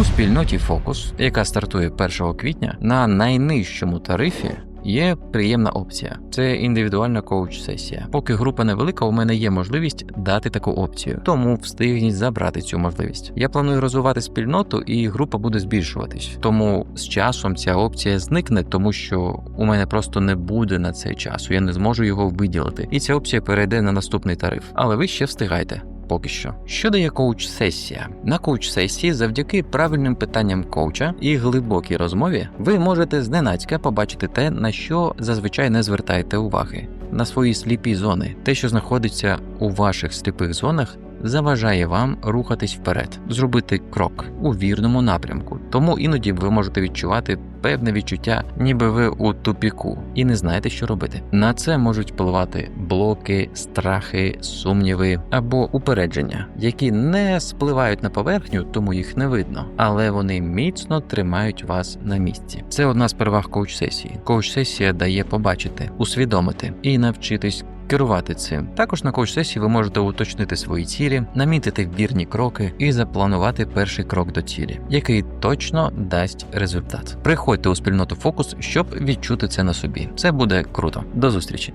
У спільноті Фокус, яка стартує 1 квітня, на найнижчому тарифі. Є приємна опція це індивідуальна коуч-сесія. Поки група невелика, у мене є можливість дати таку опцію, тому встигніть забрати цю можливість. Я планую розвивати спільноту, і група буде збільшуватись. Тому з часом ця опція зникне, тому що у мене просто не буде на це часу. Я не зможу його виділити, і ця опція перейде на наступний тариф. Але ви ще встигайте. Поки що. Що дає коуч-сесія? На коуч-сесії, завдяки правильним питанням коуча і глибокій розмові, ви можете зненацька побачити те, на що зазвичай не звертаєте уваги. На свої сліпі зони, те, що знаходиться у ваших сліпих зонах, заважає вам рухатись вперед, зробити крок у вірному напрямку. Тому іноді ви можете відчувати певне відчуття, ніби ви у тупіку, і не знаєте, що робити. На це можуть впливати блоки, страхи, сумніви або упередження, які не спливають на поверхню, тому їх не видно, але вони міцно тримають вас на місці. Це одна з переваг коуч-сесії. Коуч-сесія дає побачити, усвідомити і навчитись керувати цим. Також на коуч-сесії ви можете уточнити свої цілі, намітити вірні кроки і запланувати перший крок до цілі, який точно дасть результат. Приходьте у спільноту фокус, щоб відчути це на собі. Це буде круто. До зустрічі!